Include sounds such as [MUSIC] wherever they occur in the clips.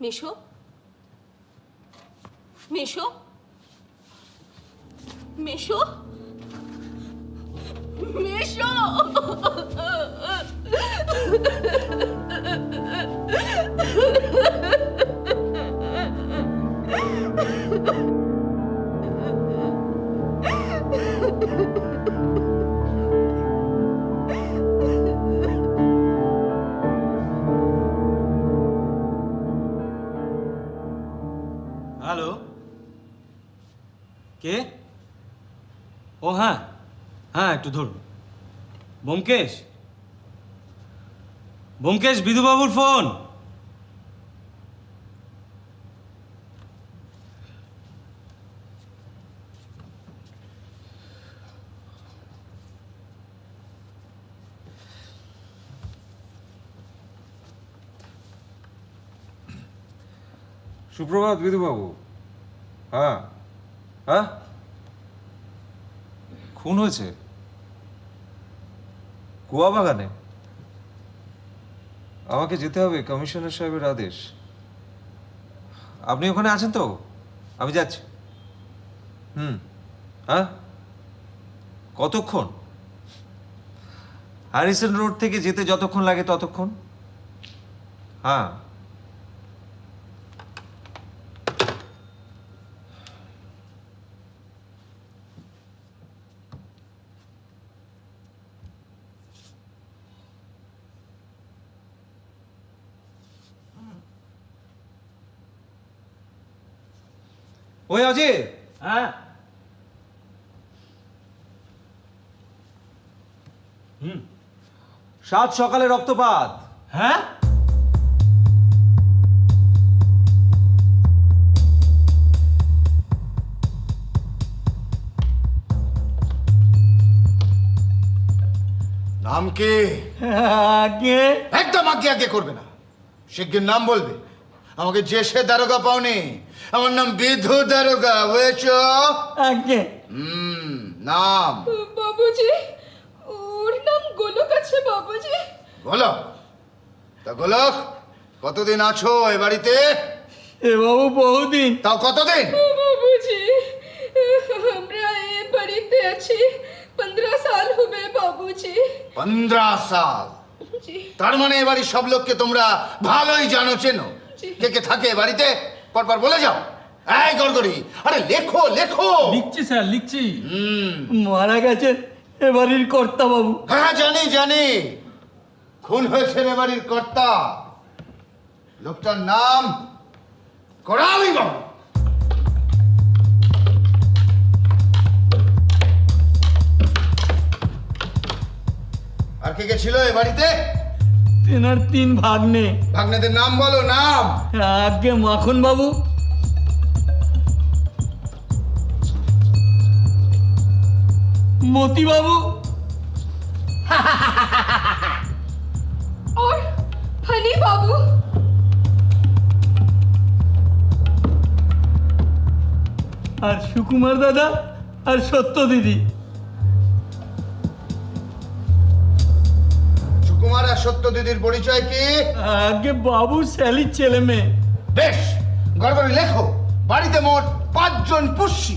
মিশু মিশু কে? ও হ্যাঁ। হ্যাঁ একটু ধরুন। ব্যোমকেশ ব্যোমকেশ বিধুবাবুর ফোন। সুপ্রভাত বিধুবাবু। হ্যাঁ। হ্যাঁ? খুন হয়েছে? কুয়া বাগানে? আমাকে যেতে হবে কমিশনার সাহেবের আদেশ। আপনি ওখানে আছেন তো? আমি যাচ্ছি। হুম হ্যাঁ? কতক্ষণ? হ্যারিসন রোড থেকে যেতে যতক্ষণ লাগে ততক্ষণ? হ্যাঁ। ওই অজয় হ্যাঁ। হুম। সাত সকালে রক্তপাত। হ্যাঁ? নাম কি? আগে। একদম আগে আগে করবে না। শিগগির নাম বলবে। আমাকে যে সে দারোগা পাওনি। আমার নাম বিধু দারোগা বুঝেছ? আগে হুম নাম? বাবুজি ওর নাম গোলক আছে বাবুজি। গোলক? তা গোলক কতদিন আছো এ বাড়িতে? এ বাবু বহুদিন। তাও কতদিন? বাবুজি আমরা এ বাড়িতে আছি পনেরো সাল হবে বাবুজি। পনেরো সাল। জি। তার মানে এ বাড়ির সব লোককে তোমরা ভালোই জানো চেনো। কে কে থাকে এ বাড়িতে? পরপর বলে যাও। এই গড়গড়ি আরে লেখো লেখো। লিখছি স্যার লিখছি। হুম। মারা গেছেন এ বাড়ির কর্তা বাবু। হ্যাঁ জানি জানি। খুন হয়েছে রে বাড়ির কর্তা। লোকটার নাম করালি বাবু। আর কে কে ছিল এ বাড়িতে? তেনার তিন ভাগ্নে ভাগ্নেদের নাম বলো নাম আগে মাখন বাবু মতি বাবু और हनी बाबू আর সুকুমার দাদা আর সত্য দিদি সত্য দিদির পরিচয় কি? আগে বাবু স্যালির ছেলে মেয়ে। বেশ গড়গড়ি লেখো। বাড়িতে মোট পাঁচজন পুষ্যি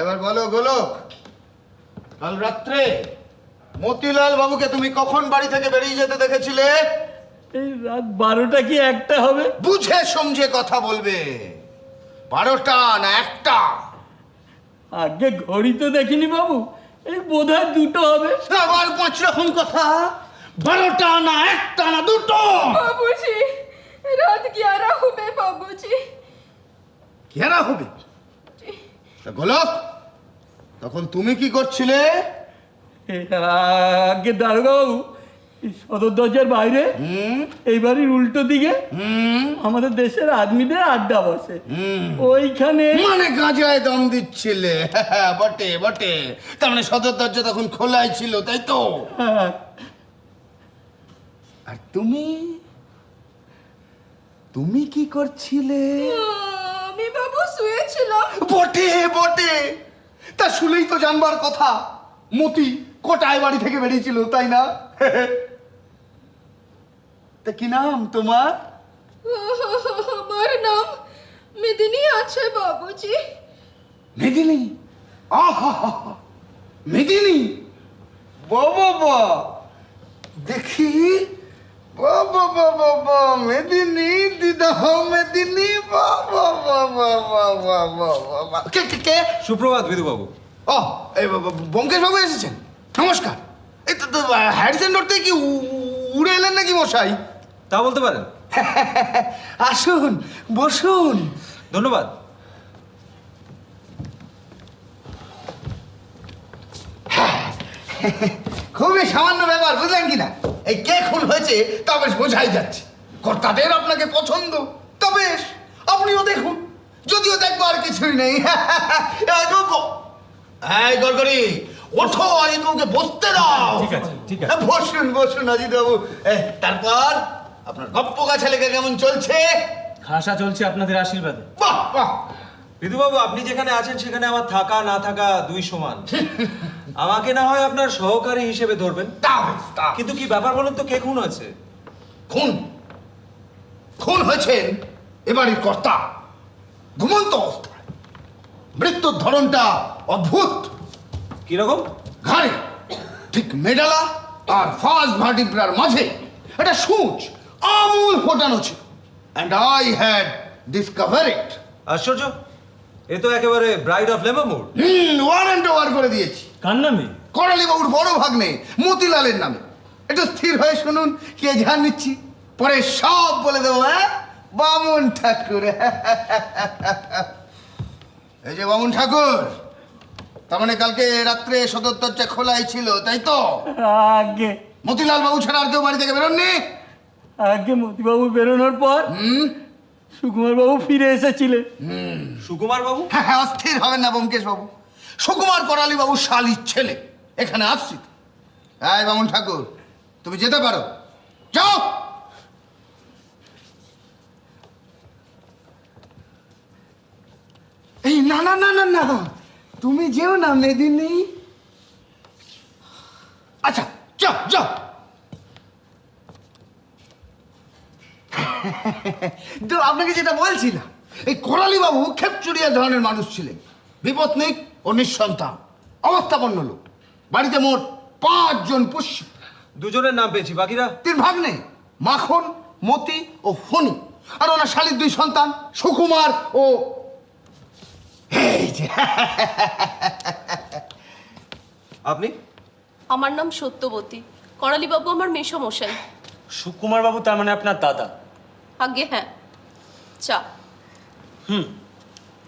এবার বলো গোলক কাল রাত্রে মতিলাল বাবুকে তুমি কখন বাড়ি থেকে বেরিয়ে যেতে দেখেছিলে? এই রাত বারোটা কি একটা হবে? বুঝে সমঝে কথা বলবে। বারোটা না একটা? আগে ঘড়ি তো দেখিনি বাবু। এই বোধ দুটো হবে। আবার পাঁচ রকম কথা। বারোটা না একটা না দুটো? বাবুজি রাত গ্যারা হবে বাবুজি। গ্যারা হবে? গোলক তখন তুমি কি করছিলে? আগে দারোগা বাবু সদর দরজার বাইরে? হুম। এই বাড়ির উল্টো দিকে? হুম। আমাদের দেশের আদমিদের আড্ডা বসে। হুম। ওইখানে মানে গাঁজায় দম দিচ্ছিলে। [LAUGHS] বটে বটে। তার মানে সদর দরজা তখন খোলাই ছিল তাই তো? হ্যাঁ, আর তুমি? তুমি কি করছিলে? আমি বাবু শুয়েছিলাম। বটে বটে। তা শুনেই তো জানবার কথা। মতি কোটায় বাড়ি থেকে বেরিয়েছিল তাই না? [LAUGHS] তা কি নাম তোমার আমার নাম মেদিনী আছে বাবুজি মেদিনী আহা মেদিনী বাবা বা দেখি বাবা বাবা বা মেদিনী দিদা মেদিনী বাবা বাবা বাবা বাবা কে কে কে সুপ্রভাত বিধুবাবু ও এই বঙ্কেশ বাবু এসেছেন নমস্কার এই তো হ্যারিসন রোড থেকে কি উড়ে এলেন নাকি মশাই তা বলতে পারেন? [LAUGHS] আসুন বসুন। ধন্যবাদ। [LAUGHS] খুবই সামান্য ব্যাপার বুঝলেন কি না এই কে খুন হয়েছে তা বেশ বোঝাই যাচ্ছে। কর্তাদের আপনাকে পছন্দ তা বেশ আপনিও দেখুন। যদিও দেখবার কিছুই নেই। [LAUGHS] এই গো- এই গড়গড়ি ওঠো অজিত বাবুকে বসতে দাও। ঠিক আছে, ঠিক আছে। বসুন বসুন অজিত বাবু তারপর? আপনার গপ্প গাছা লেগে কেমন চলছে? খাসা চলছে আপনাদের আশীর্বাদে। বাহ বাহ। বিধুবাবু আপনি যেখানে আছেন সেখানে আমার থাকা না থাকা দুই সমান। [LAUGHS] আমাকে না হয় আপনার সহকারী হিসেবে ধরবেন। তা তা কিন্তু কি ব্যাপার বলুন তো কে খুন আছে খুন? খুন হয়েছেন এবারের কর্তা। ঘুমন্ত অবস্থায়। মৃত্যুর ধরনটা অদ্ভুত। কীরকম? ঘাড়ে ঠিক মেডালা আর ফার্স্ট ভার্টিব্রার মাঝে। একটা সূচ। আমূল ফোটানো ছিল। And I had discover it আশ্চর্য। এ তো একেবারে bride of Lammermoor hmm warrant war করে দিয়েছি। কার নামে? করালি বাবুর বড় ভাগ্নে মতিলালের নামে। একটু স্থির হয়ে শুনুন কে ঝান নিচ্ছি? পরে সব বলে দেবো হ্যাঁ? বামুন ঠাকুর। এই যে বামুন ঠাকুর তার মানে কালকে রাত্রে সদর দরজা খোলাই ছিল তাই তো? আগে মতিলাল বাবু ছাড়া আর কেউ বাড়ি থেকে বেরোননি? আগে মতিবাবু বেরোনোর পর হুম? সুকুমার বাবু ফিরে এসেছিলেন। সুকুমার বাবু হ্যাঁ হ্যাঁ অস্থির হবেন না ব্যোমকেশ বাবু সুকুমার করালি বাবু শালির ছেলে এখানে আসছি হ্যাঁ এই বামুন ঠাকুর তুমি যেতে পারো। যাও! এই না না না না না তুমি যেও না মেদিনী। আচ্ছা যাও যাও। [LAUGHS] তো আপনাকে যেটা বলছিলাম এই করালি বাবু খেপচুরিয়া ধরনের মানুষ ছিলেন। বিপত্নিক ও নিঃসন্তান অবস্থাপন্ন লোক। বাড়িতে মোট পাঁচজন পুষ্য। দুজনের নাম পেয়েছি বাকিরা? তিন ভাগ্নে মাখন মতি ও ফনু আর ওনার শালির দুই সন্তান সুকুমার ও [LAUGHS] আপনি? আমার নাম সত্যবতী। করালিবাবু আমার মেসমশাই। সুকুমার বাবু তার মানে আপনার দাদা। আগে হ্যাঁ। চা। হুম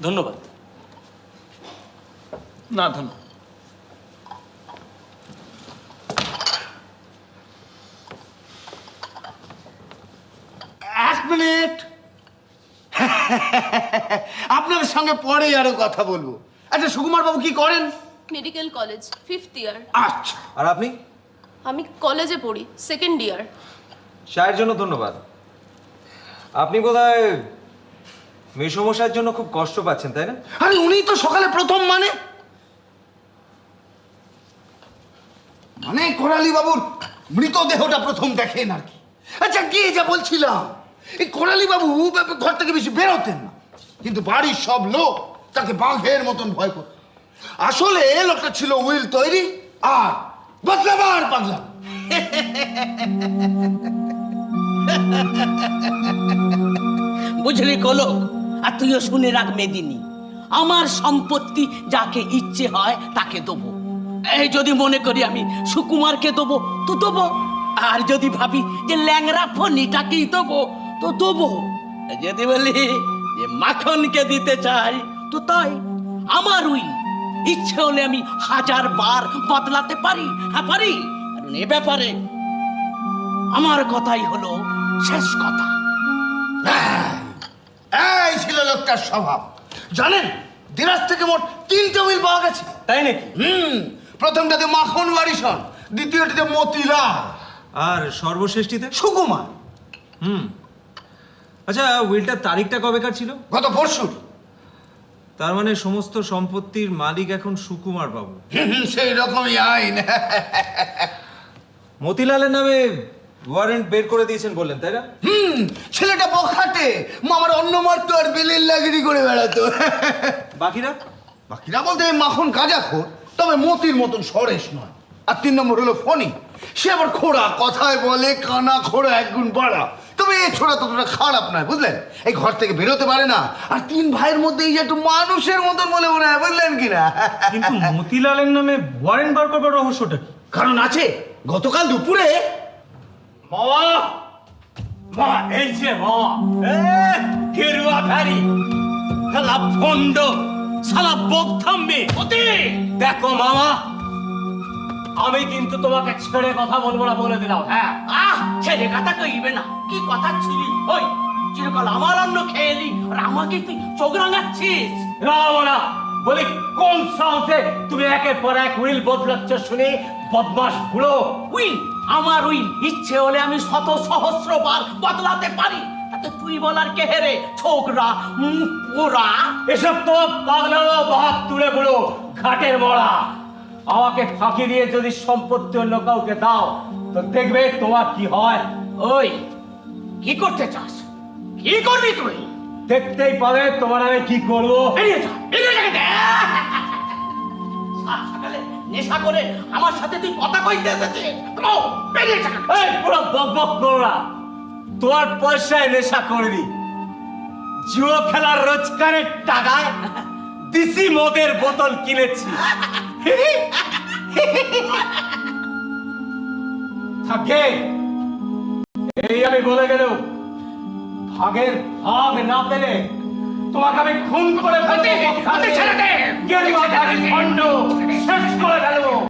ধন্যবাদ। না ধন্যবাদ। এক মিনিট। আপনাদের সঙ্গে পরে আরও কথা বলব। আচ্ছা সুকুমার বাবু কি করেন? মেডিকেল কলেজ ফিফথ ইয়ার আচ্ছা। আর আপনি? আমি কলেজে পড়ি সেকেন্ড ইয়ার চায়ের জন্য ধন্যবাদ। আপনি বোধহয় মেসমশাইয়ের জন্য খুব কষ্ট পাচ্ছেন, তাই না? আরে উনি তো সকালে প্রথম মানে। মানে কোরালি বাবুর মৃতদেহটা প্রথম দেখেন আর কি। আচ্ছা কি যা বলছিলাম, এই কোরালি বাবু ঘর থেকে বেশি বেরোতেন না। কিন্তু বাড়ির সব লোক তাকে বাঘের মতন ভয় করত। আসলে এ লোকটা ছিল উইল তৈরি আর বদলাবার পাগলা। [LAUGHS] বুঝলি কলক? আর তুইও শুনে রাখ মেদিনী, আমার সম্পত্তি যাকে ইচ্ছে হয় তাকে দেবো। এই যদি মনে করি আমি সুকুমারকে দেবো, তো দেবো। আর যদি ভাবি যে ল্যাংরা ফনিটাকেই দেবো, তো দেবো। যদি বলি যে মাখনকে দিতে চাই, তো তাই। আমার উইল ইচ্ছে হলে আমি হাজার বার বদলাতে পারি হ্যাঁ পারি? কারণ এ ব্যাপারে আমার কথাই হলো শেষ কথা। এই ছিল লোকটার স্বভাব। জানেন দিনাজ থেকে মোট তিনটে উইল পাওয়া গেছে। তাই নাকি? হুম প্রথমটাতে মাখন বাড়িসন দ্বিতীয়টিতে মতিলাল। আর সর্বশেষটিতে সুকুমার। হুম। আচ্ছা উইলটার তারিখটা কবেকার ছিল? গত পরশুর। তার মানে সমস্ত সম্পত্তির মালিক এখন সুকুমার বাবু। সেই রকমই আইন। মতিলালের নামে ওয়ারেন্ট বের করে দিয়েছেন বললেন তাই না? হুম ছেলেটা বখাটে। মামার অন্য মারতো আর বেলের লাগিরি করে বেড়াতো। বাকিরা? বাকিরা বলতে মাখন গাঁজাখোর তবে মতির মতন সরেশ নয়। আর তিন নম্বর হলো ফণি। সে আবার খোড়া কথায় বলে কানা খোড়া একগুণ বাড়া। তবে এই ছোড়া ততটা খারাপ নয় বুঝলেন? এই ঘর থেকে বেরোতে পারে না। আর তিন ভাইয়ের মধ্যে এই যে একটু মানুষের মতন বলে মনে হয় বুঝলেন কিনা কিন্তু মতিলালের নামে ওয়ারেন্ট বার করবার রহস্যটা কারণ আছে গতকাল দুপুরে মামা! মা এই যে মামা। গেরুয়া ভ্যারি। শালা ভণ্ড শালা বোক থামবে অতি! দেখো মামা আমি কিন্তু তোমাকে ছেড়ে কথা বলব না বলে দিলাম হ্যাঁ? আহ ছেলে কথা কইবে না। কি কথা ছিলি? ওই চিরকাল আমার অন্ন খেয়েলি আর আমাকে তুই চোখ রাঙাচ্ছিস। রাবণা বলি কোন সাহসে তুমি একের পর এক উইল বদলাচ্ছ শুনে? বদমাস বুড়ো। উইল আমার উইল। ইচ্ছে হলে আমি শত সহস্র বার বদলাতে পারি। তাতে তুই বলার কে হেরে ছোকরা পোড়া এসব তো পাগলা বাহাত তুলে বুড়ো ঘাটের মরা। আমাকে ফাঁকি দিয়ে যদি সম্পত্তি অন্য কাউকে দাও তো দেখবে তোমার কি হয়। ওই কি করতে চাস? কি করবি তুই? দেখতেই পাবে তোমার আমি কি করব। বেরিয়ে যা বেরিয়ে যা সকালে [LAUGHS] নেশা করে আমার সাথে তুই কথা কইতে এসেছিস? ও, পয়সায় নেশা করবি জুয়ো খেলার রোজগারের টাকায় দিসি মদের বোতল কিনেছি। থাকে। এই আমি বলে গেলেও ভাগের ভাগ না পেলে তোমাকে আমি খুন করে ফেলব। হাতে ছেড়ে দে। গেরিবা খণ্ড। শেষ করে ফেলব।